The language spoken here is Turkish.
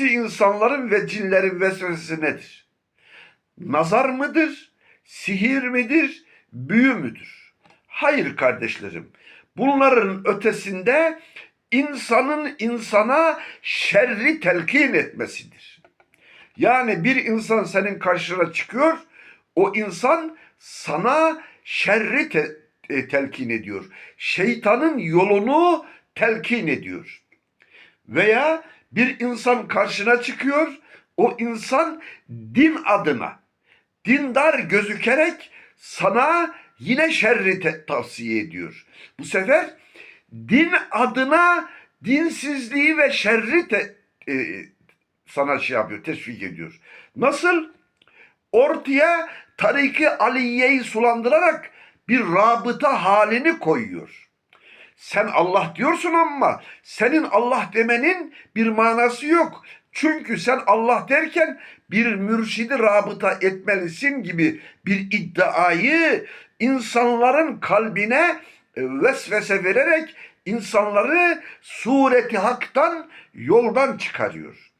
insanların ve cinlerin vesvesesi nedir? Nazar mıdır? Sihir midir? Büyü müdür? Hayır kardeşlerim. Bunların ötesinde insanın insana şerri telkin etmesidir. Yani bir insan senin karşına çıkıyor, o insan sana şerri te- e, telkin ediyor. Şeytanın yolunu telkin ediyor. Veya bir insan karşına çıkıyor, o insan din adına, dindar gözükerek sana yine şerri tavsiye ediyor. Bu sefer din adına dinsizliği ve şerri te- e, sana şey yapıyor, teşvik ediyor. Nasıl? Ortaya Tariki Aliye'yi sulandırarak bir rabıta halini koyuyor. Sen Allah diyorsun ama senin Allah demenin bir manası yok. Çünkü sen Allah derken bir mürşidi rabıta etmelisin gibi bir iddiayı insanların kalbine e, vesvese vererek insanları sureti haktan yoldan çıkarıyor.